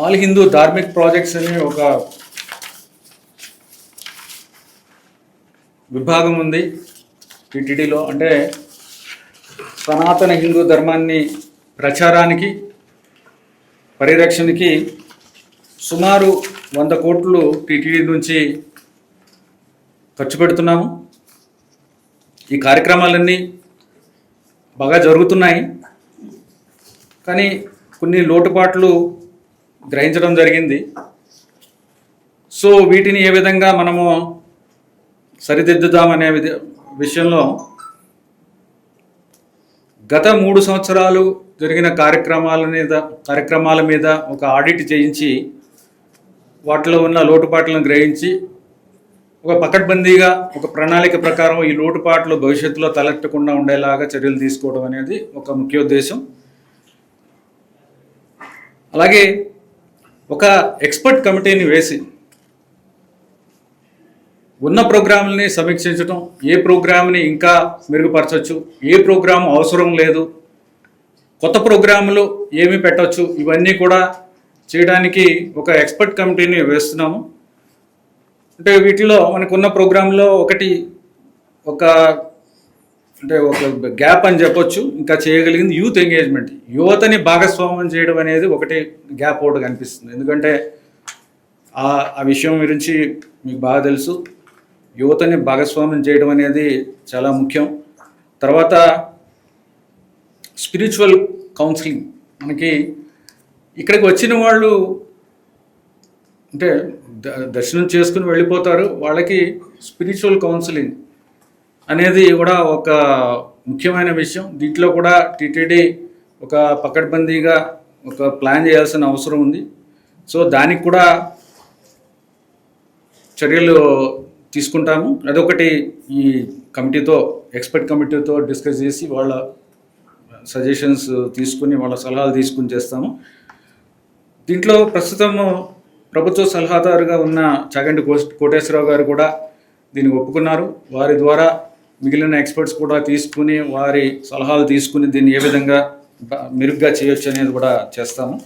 All Hindu Dharmik projects అని ఒక విభాగం ఉంది టీటీడీలో. అంటే సనాతన హిందూ ధర్మాన్ని ప్రచారానికి పరిరక్షణకి సుమారు వంద కోట్లు టీటీడీ నుంచి ఖర్చు పెడుతున్నాము. ఈ కార్యక్రమాలన్నీ బాగా జరుగుతున్నాయి. కానీ కొన్ని లోటుపాట్లు గ్రహించడం జరిగింది. సో వీటిని ఏ విధంగా మనము సరిదిద్దుదామనే విధ విషయంలో గత మూడు సంవత్సరాలు జరిగిన కార్యక్రమాల మీద కార్యక్రమాల మీద ఒక ఆడిట్ చేయించి వాటిలో ఉన్న లోటుపాట్లను గ్రహించి ఒక పకడ్బందీగా ఒక ప్రణాళిక ప్రకారం ఈ లోటుపాట్లు భవిష్యత్తులో తలెట్టకుండా ఉండేలాగా చర్యలు తీసుకోవడం అనేది ఒక ముఖ్య ఉద్దేశం అలాగే ఒక ఎక్స్పర్ట్ కమిటీని వేసి ఉన్న ప్రోగ్రాంలని సమీక్షించడం ఏ ప్రోగ్రామ్ని ఇంకా మెరుగుపరచవచ్చు ఏ ప్రోగ్రాం అవసరం లేదు కొత్త ప్రోగ్రాములు ఏమి పెట్టవచ్చు ఇవన్నీ కూడా చేయడానికి ఒక ఎక్స్పర్ట్ కమిటీని వేస్తున్నాము. అంటే వీటిలో మనకున్న ప్రోగ్రాంలో ఒకటి ఒక అంటే ఒక గ్యాప్ అని చెప్పొచ్చు. ఇంకా చేయగలిగింది యూత్ ఎంగేజ్మెంట్. యువతని భాగస్వామ్యం చేయడం అనేది ఒకటి గ్యాప్ ఒకటి కనిపిస్తుంది. ఎందుకంటే ఆ ఆ విషయం గురించి మీకు బాగా తెలుసు. యువతని భాగస్వామ్యం చేయడం అనేది చాలా ముఖ్యం. తర్వాత స్పిరిచువల్ కౌన్సిలింగ్. మనకి ఇక్కడికి వచ్చిన వాళ్ళు అంటే ద- దర్శనం చేసుకుని వెళ్ళిపోతారు. వాళ్ళకి స్పిరిచువల్ కౌన్సిలింగ్ అనేది కూడా ఒక ముఖ్యమైన విషయం. దీంట్లో కూడా టీటీడీ ఒక పకడ్బందీగా ఒక ప్లాన్ చేయాల్సిన అవసరం ఉంది. సో దానికి కూడా చర్యలు తీసుకుంటాము. అదొకటి ఈ కమిటీతో ఎక్స్పర్ట్ కమిటీతో డిస్కస్ చేసి వాళ్ళ సజెషన్స్ తీసుకుని వాళ్ళ సలహాలు తీసుకుని చేస్తాము. దీంట్లో ప్రస్తుతము ప్రభుత్వ సలహాదారుగా ఉన్న చాగంటి కోటేశ్వరరావు గారు కూడా దీనికి ఒప్పుకున్నారు. వారి ద్వారా మిగిలిన ఎక్స్పర్ట్స్ కూడా తీసుకుని వారి సలహాలు తీసుకుని దీన్ని ఏ విధంగా మెరుగ్గా చేయొచ్చు అనేది కూడా చేస్తాము.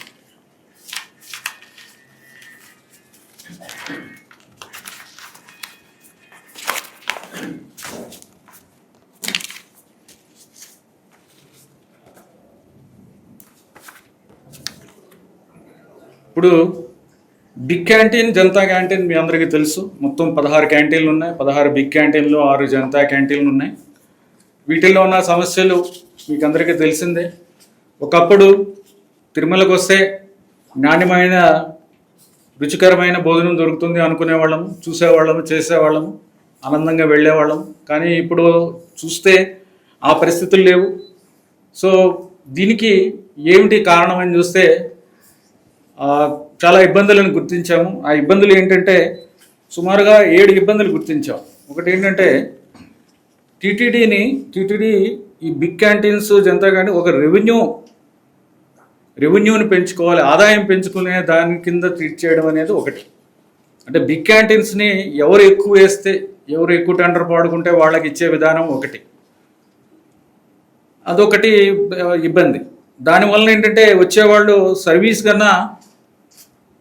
ఇప్పుడు బిగ్ క్యాంటీన్ జనతా క్యాంటీన్ మీ అందరికీ తెలుసు. మొత్తం పదహారు క్యాంటీన్లు ఉన్నాయి. పదహారు బిగ్ క్యాంటీన్లు ఆరు జనతా క్యాంటీన్లు ఉన్నాయి. వీటిల్లో ఉన్న సమస్యలు మీకు అందరికీ తెలిసిందే. ఒకప్పుడు తిరుమలకు వస్తే నాణ్యమైన రుచికరమైన భోజనం దొరుకుతుంది అనుకునేవాళ్ళము చూసేవాళ్ళము చేసేవాళ్ళము ఆనందంగా వెళ్ళేవాళ్ళము. కానీ ఇప్పుడు చూస్తే ఆ పరిస్థితులు లేవు. సో దీనికి ఏమిటి కారణం అని చూస్తే చాలా ఇబ్బందులను గుర్తించాము. ఆ ఇబ్బందులు ఏంటంటే సుమారుగా ఏడు ఇబ్బందులు గుర్తించాం. ఒకటి ఏంటంటే టీటీడీని T T big canteens Janata కానీ ఒక రెవెన్యూ రెవెన్యూని పెంచుకోవాలి ఆదాయం పెంచుకునే దాని కింద ట్రీట్ చేయడం అనేది ఒకటి. అంటే బిగ్ క్యాంటీన్స్ని ఎవరు ఎక్కువ వేస్తే ఎవరు ఎక్కువ టెండర్ పాడుకుంటే వాళ్ళకి ఇచ్చే విధానం ఒకటి. అదొకటి ఇబ్బంది. దానివల్ల ఏంటంటే వచ్చేవాళ్ళు సర్వీస్ కన్నా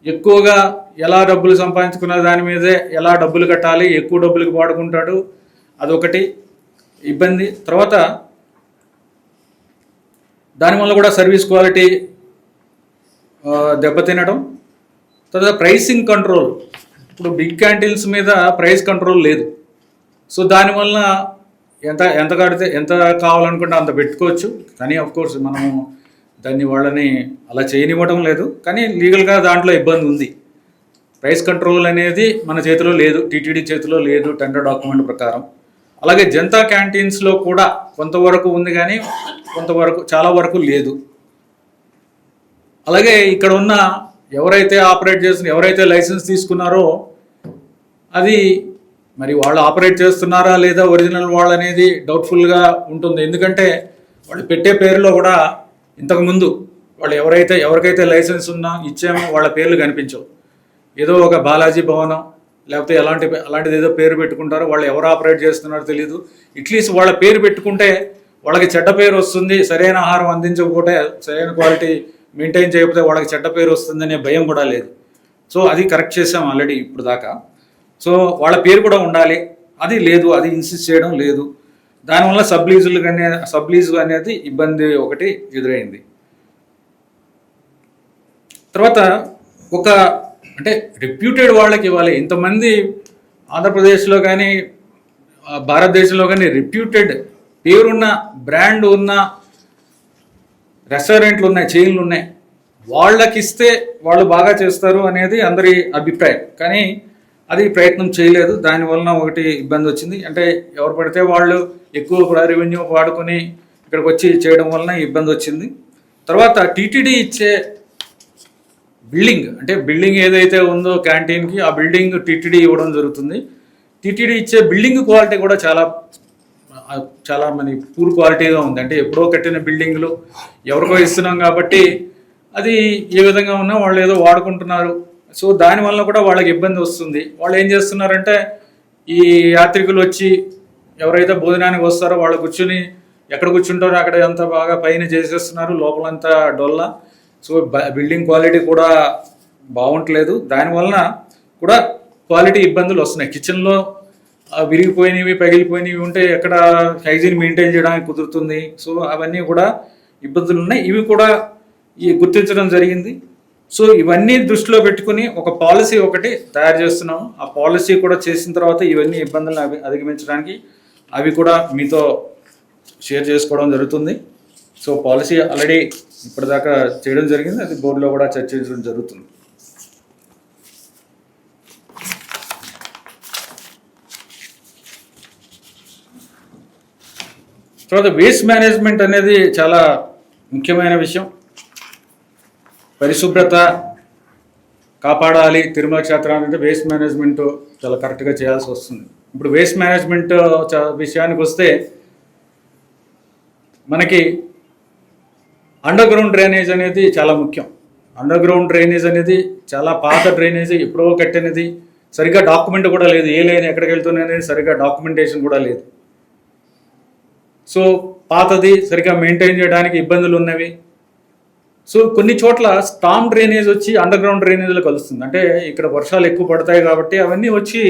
ఎక్కువగా ఎలా డబ్బులు సంపాదించుకున్న దాని మీదే ఎలా డబ్బులు కట్టాలి ఎక్కువ డబ్బులకు వాడుకుంటాడు అదొకటి. ఇబ్బంది. తర్వాత దానివల్ల కూడా సర్వీస్ క్వాలిటీ దెబ్బతినడం. తర్వాత ప్రైసింగ్ కంట్రోల్. ఇప్పుడు బిగ్ క్యాంటీన్స్ మీద ప్రైస్ కంట్రోల్ లేదు. సో దానివల్ల ఎంత ఎంత కడితే ఎంత కావాలనుకుంటే అంత పెట్టుకోవచ్చు. కానీ అఫ్ కోర్స్ మనము దాన్ని వాళ్ళని అలా చేయనివ్వడం లేదు. కానీ లీగల్గా దాంట్లో ఇబ్బంది ఉంది. ప్రైస్ కంట్రోల్ అనేది మన చేతిలో లేదు. టీటీడీ చేతిలో లేదు. టెండర్ డాక్యుమెంట్ ప్రకారం. అలాగే జనతా క్యాంటీన్స్లో కూడా కొంతవరకు ఉంది కానీ కొంతవరకు చాలా వరకు లేదు. అలాగే ఇక్కడ ఉన్న ఎవరైతే ఆపరేట్ చేస్తున్న ఎవరైతే లైసెన్స్ తీసుకున్నారో అది మరి వాళ్ళు ఆపరేట్ చేస్తున్నారా లేదా ఒరిజినల్ వాళ్ళు అనేది డౌట్ఫుల్గా ఉంటుంది. ఎందుకంటే వాళ్ళు పెట్టే పేరులో కూడా ఇంతకుముందు వాళ్ళు ఎవరైతే ఎవరికైతే లైసెన్స్ ఉన్నా ఇచ్చామో వాళ్ళ పేర్లు కనిపించవు. ఏదో ఒక బాలాజీ భవనం లేకపోతే ఎలాంటి అలాంటిది ఏదో పేరు పెట్టుకుంటారో వాళ్ళు ఎవరు ఆపరేట్ చేస్తున్నారో తెలియదు ఇట్లీస్ట్ వాళ్ళ పేరు పెట్టుకుంటే వాళ్ళకి చెడ్డ పేరు వస్తుంది సరైన ఆహారం అందించకపోతే సరైన క్వాలిటీ మెయింటైన్ చేయకపోతే వాళ్ళకి చెడ్డ పేరు వస్తుందనే భయం కూడా లేదు. సో అది కరెక్ట్ చేసాం ఆల్రెడీ ఇప్పుడు దాకా. సో వాళ్ళ పేరు కూడా ఉండాలి. అది లేదు అది ఇన్సిస్ట్ చేయడం లేదు. దానివల్ల సబ్లీజులు కానీ సబ్లీజు అనేది ఇబ్బంది ఒకటి ఎదురైంది. తర్వాత ఒక అంటే రెప్యూటెడ్ వాళ్ళకి ఇవ్వాలి. ఇంతమంది ఆంధ్రప్రదేశ్లో కానీ భారతదేశంలో కానీ రెప్యూటెడ్ పేరున్న బ్రాండ్ ఉన్న రెస్టారెంట్లు ఉన్నాయి చైన్లు ఉన్నాయి. వాళ్ళకి ఇస్తే వాళ్ళు బాగా చేస్తారు అనేది అందరి అభిప్రాయం. కానీ అది ప్రయత్నం చేయలేదు. దానివలన ఒకటి ఇబ్బంది వచ్చింది. అంటే ఎవరు పడితే వాళ్ళు ఎక్కువ కూడా రెవెన్యూ వాడుకొని ఇక్కడికి వచ్చి చేయడం వలన ఇబ్బంది వచ్చింది. తర్వాత టీటీడీ ఇచ్చే బిల్డింగ్ అంటే బిల్డింగ్ ఏదైతే ఉందో క్యాంటీన్కి ఆ బిల్డింగ్ టీటీడీ ఇవ్వడం జరుగుతుంది. టీటీడీ ఇచ్చే బిల్డింగ్ క్వాలిటీ కూడా చాలా చాలా మన పూర్ క్వాలిటీగా ఉంది. అంటే ఎప్పుడో కట్టిన బిల్డింగ్లు ఎవరికో ఇస్తున్నాం కాబట్టి అది ఏ విధంగా ఉన్నా వాళ్ళు ఏదో వాడుకుంటున్నారు. సో దానివల్ల కూడా వాళ్ళకి ఇబ్బంది వస్తుంది. వాళ్ళు ఏం చేస్తున్నారంటే ఈ యాత్రికులు వచ్చి ఎవరైతే భోజనానికి వస్తారో వాళ్ళు కూర్చుని ఎక్కడ కూర్చుంటారో అక్కడ అంతా బాగా పైన చేసేస్తున్నారు. లోపలంతా డొల్ల. సో బ- బిల్డింగ్ క్వాలిటీ కూడా బాగుంటలేదు. దానివలన కూడా క్వాలిటీ ఇబ్బందులు వస్తున్నాయి. కిచెన్లో ఆ విరిగిపోయినవి పగిలిపోయినవి ఉంటే ఎక్కడ హైజీన్ మెయింటైన్ చేయడానికి కుదురుతుంది. సో అవన్నీ కూడా ఇబ్బందులు ఉన్నాయి. ఇవి కూడా ఈ గుర్తించడం జరిగింది. సో ఇవన్నీ దృష్టిలో పెట్టుకుని ఒక పాలసీ ఒకటి తయారు చేస్తున్నాము. ఆ పాలసీ కూడా చేసిన తర్వాత ఇవన్నీ ఇబ్బందులను అవి- అధిగమించడానికి అవి కూడా మీతో షేర్ చేసుకోవడం జరుగుతుంది. సో పాలసీ ఆల్రెడీ ఇప్పటిదాకా చేయడం జరిగింది. అది బోర్డులో కూడా చర్చించడం జరుగుతుంది. తర్వాత వేస్ట్ మేనేజ్మెంట్ అనేది చాలా ముఖ్యమైన విషయం. పరిశుభ్రత కాపాడాలి. తిరుమల క్షేత్రాన్ని అంటే వేస్ట్ మేనేజ్మెంట్ చాలా కరెక్ట్గా చేయాల్సి వస్తుంది. ఇప్పుడు వేస్ట్ మేనేజ్మెంట్ విషయానికి వస్తే మనకి అండర్ గ్రౌండ్ డ్రైనేజ్ అనేది చాలా ముఖ్యం. అండర్ గ్రౌండ్ డ్రైనేజ్ అనేది చాలా పాత డ్రైనేజ్ ఎప్పుడో కట్టినది. సరిగ్గా డాక్యుమెంట్ కూడా లేదు. ఏ లైన్ ఎక్కడికి వెళ్తున్నాయనేది అనేది సరిగ్గా డాక్యుమెంటేషన్ కూడా లేదు. సో పాతది సరిగ్గా మెయింటైన్ చేయడానికి ఇబ్బందులు ఉన్నవి. సో కొన్ని చోట్ల స్టామ్ డ్రైనేజ్ వచ్చి అండర్ గ్రౌండ్ డ్రైనేజ్లో కలుస్తుంది. అంటే ఇక్కడ వర్షాలు ఎక్కువ పడతాయి కాబట్టి అవన్నీ వచ్చి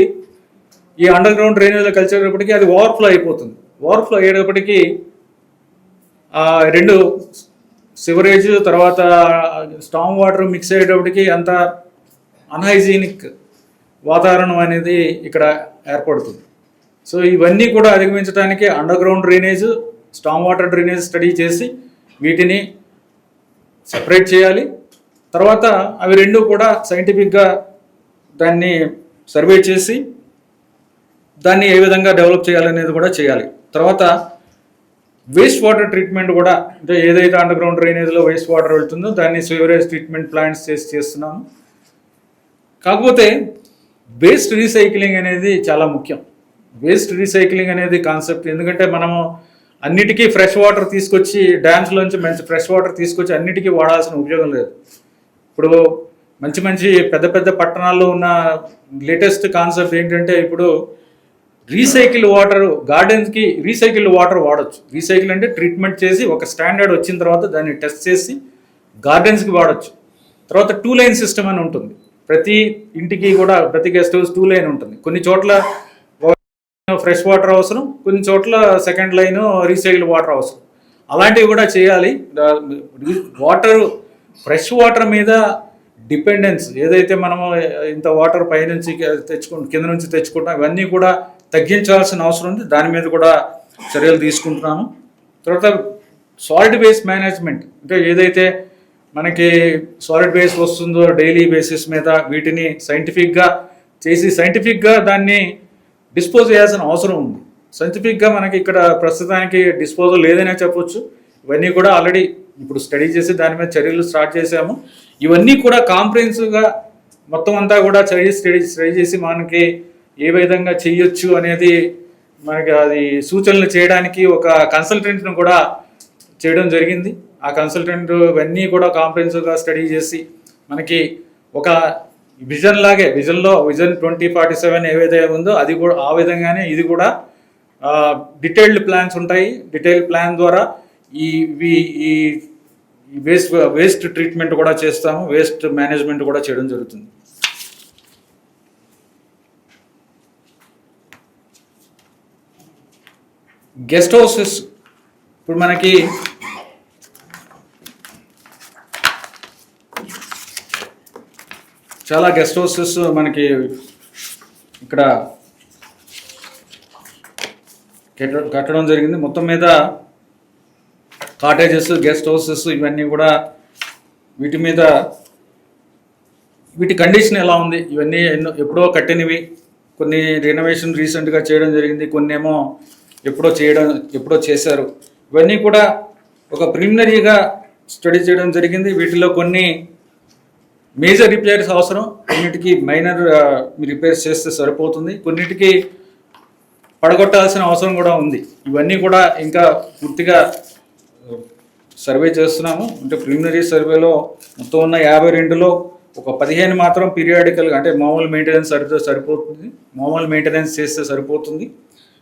ఈ అండర్ గ్రౌండ్ డ్రైనేజ్లో కలిసేటప్పటికి అది ఓవర్ఫ్లో అయిపోతుంది. ఓవర్ఫ్లో అయ్యేటప్పటికి ఆ రెండు సివరేజ్ తర్వాత స్టామ్ వాటర్ మిక్స్ అయ్యేటప్పటికి అంత అన్హైజీనిక్ వాతావరణం అనేది ఇక్కడ ఏర్పడుతుంది. సో ఇవన్నీ కూడా అధిగమించడానికి underground drainage storm water drainage study చేసి వీటిని సపరేట్ చేయాలి. తర్వాత అవి రెండు కూడా సైంటిఫిక్గా దాన్ని సర్వే చేసి దాన్ని ఏ విధంగా డెవలప్ చేయాలనేది కూడా చేయాలి. తర్వాత వేస్ట్ వాటర్ ట్రీట్మెంట్ కూడా అంటే ఏదైతే అండర్ గ్రౌండ్ డ్రైనేజ్లో వేస్ట్ వాటర్ వెళ్తుందో దాన్ని సివరేజ్ ట్రీట్మెంట్ ప్లాంట్స్ చేసి చేస్తున్నాము. కాకపోతే వేస్ట్ రీసైక్లింగ్ అనేది చాలా ముఖ్యం. వేస్ట్ రీసైక్లింగ్ అనేది కాన్సెప్ట్ ఎందుకంటే మనము అన్నిటికీ ఫ్రెష్ వాటర్ తీసుకొచ్చి డ్యామ్స్లోంచి మంచి ఫ్రెష్ వాటర్ తీసుకొచ్చి అన్నిటికీ వాడాల్సిన ఉపయోగం లేదు. ఇప్పుడు మంచి మంచి పెద్ద పెద్ద పట్టణాల్లో ఉన్న లేటెస్ట్ కాన్సెప్ట్ ఏంటంటే ఇప్పుడు రీసైకిల్ వాటర్ గార్డెన్స్కి రీసైకిల్ వాటర్ వాడచ్చు. రీసైకిల్ అంటే ట్రీట్మెంట్ చేసి ఒక స్టాండర్డ్ వచ్చిన తర్వాత దాన్ని టెస్ట్ చేసి గార్డెన్స్కి వాడచ్చు. తర్వాత టూ లైన్ సిస్టమ్ అని ఉంటుంది. ప్రతి ఇంటికి కూడా ప్రతి గెస్ట్ హౌస్ టూ లైన్ ఉంటుంది. కొన్ని చోట్ల ఫ్రెష్ వాటర్ అవసరం కొన్ని చోట్ల సెకండ్ లైన్ రీసైకిల్ వాటర్ అవసరం. అలాంటివి కూడా చేయాలి. వాటర్ ఫ్రెష్ వాటర్ మీద డిపెండెన్స్ ఏదైతే మనము ఇంత వాటర్ పైనుంచి తెచ్చుకుంటు కింద నుంచి తెచ్చుకుంటాం ఇవన్నీ కూడా తగ్గించాల్సిన అవసరం ఉంది. దాని మీద కూడా చర్యలు తీసుకుంటున్నాము. తర్వాత సాలిడ్ వేస్ట్ మేనేజ్మెంట్ అంటే ఏదైతే మనకి సాలిడ్ వేస్ట్ వస్తుందో డైలీ బేసిస్ మీద వీటిని సైంటిఫిక్గా చేసి సైంటిఫిక్గా దాన్ని డిస్పోజ్ చేయాల్సిన అవసరం ఉంది. సైంటిఫిక్గా మనకి ఇక్కడ ప్రస్తుతానికి డిస్పోజల్ లేదనే చెప్పొచ్చు. ఇవన్నీ కూడా ఆల్రెడీ ఇప్పుడు స్టడీ చేసి దాని మీద చర్యలు స్టార్ట్ చేసాము ఇవన్నీ కూడా కాంప్రహెన్సివ్గా మొత్తం అంతా కూడా చర్య స్టడీ స్టడీ చేసి మనకి ఏ విధంగా చేయొచ్చు అనేది మనకి అది సూచనలు చేయడానికి ఒక కన్సల్టెంట్ను కూడా చేయడం జరిగింది. ఆ కన్సల్టెంట్ ఇవన్నీ కూడా కాంప్రహెన్సివ్గా స్టడీ చేసి మనకి ఒక విజన్ లాగే విజన్లో విజన్ ట్వంటీ ఫార్టీ సెవెన్ ఏవైతే ఉందో అది కూడా ఆ విధంగానే ఇది కూడా డీటెయిల్డ్ ప్లాన్స్ ఉంటాయి. డీటెయిల్ ప్లాన్ ద్వారా ఈ ఈ ఈ వేస్ట్ వేస్ట్ ట్రీట్మెంట్ కూడా చేస్తాము. వేస్ట్ మేనేజ్మెంట్ కూడా చేయడం జరుగుతుంది. గెస్ట్ హౌసెస్ ఇప్పుడు మనకి చాలా గెస్ట్ హౌసెస్ మనకి ఇక్కడ కట్టడం జరిగింది. మొత్తం మీద కాటేజెస్ గెస్ట్ హౌసెస్ ఇవన్నీ కూడా వీటి మీద వీటి కండిషన్ ఎలా ఉంది? ఇవన్నీ ఎన్నో ఎప్పుడో కట్టినవి. కొన్ని రెనోవేషన్ రీసెంట్గా చేయడం జరిగింది. కొన్ని ఏమో ఎప్పుడో చేయడం ఎప్పుడో చేశారు. ఇవన్నీ కూడా ఒక ప్రిలిమినరీగా స్టడీ చేయడం జరిగింది. వీటిలో కొన్ని మేజర్ రిపేర్స్ అవసరం కొన్నిటికి మైనర్ రిపేర్స్ చేస్తే సరిపోతుంది. కొన్నిటికి పడగొట్టాల్సిన అవసరం కూడా ఉంది. ఇవన్నీ కూడా ఇంకా పూర్తిగా సర్వే చేస్తున్నాము. అంటే ప్రిలిమినరీ సర్వేలో మొత్తం ఉన్న యాభై రెండులో ఒక పదిహేను మాత్రం పీరియాడికల్గా అంటే మామూలు మెయింటెనెన్స్ సరితో సరిపోతుంది. మామూలు మెయింటెనెన్స్ చేస్తే సరిపోతుంది.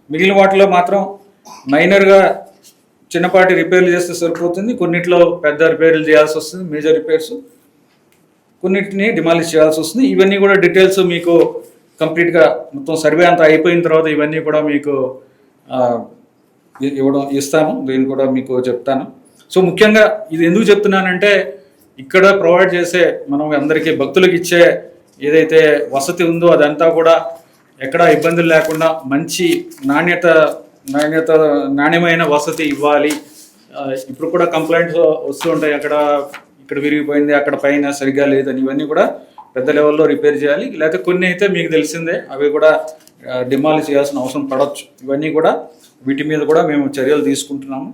మిగిలిన వాటిలో మాత్రం మైనర్గా చిన్నపాటి రిపేర్లు చేస్తే సరిపోతుంది. కొన్నిట్లో పెద్ద రిపేర్లు చేయాల్సి వస్తుంది మేజర్ రిపేర్స్. కొన్నిటిని డిమాలిష్ చేయాల్సి వస్తుంది. ఇవన్నీ కూడా డీటెయిల్స్ మీకు కంప్లీట్గా మొత్తం సర్వే అంతా అయిపోయిన తర్వాత ఇవన్నీ కూడా మీకు ఇవ్వడం ఇస్తాను. దీన్ని కూడా మీకు చెప్తాను. సో ముఖ్యంగా ఇది ఎందుకు చెప్తున్నానంటే ఇక్కడ ప్రొవైడ్ చేసే మనం అందరికీ భక్తులకు ఇచ్చే ఏదైతే వసతి ఉందో అదంతా కూడా ఎక్కడ ఇబ్బందులు లేకుండా మంచి నాణ్యత నాణ్యత నాణ్యమైన వసతి ఇవ్వాలి. ఇప్పుడు కూడా కంప్లైంట్స్ వస్తూ ఉంటాయి. అక్కడ ఇక్కడ విరిగిపోయింది అక్కడ పైన సరిగ్గా లేదని ఇవన్నీ కూడా పెద్ద లెవెల్లో రిపేర్ చేయాలి. లేకపోతే కొన్ని అయితే మీకు తెలిసిందే అవి కూడా డిమాలిష్ చేయాల్సిన అవసరం పడవచ్చు. ఇవన్నీ కూడా వీటి మీద కూడా మేము చర్యలు తీసుకుంటున్నాము.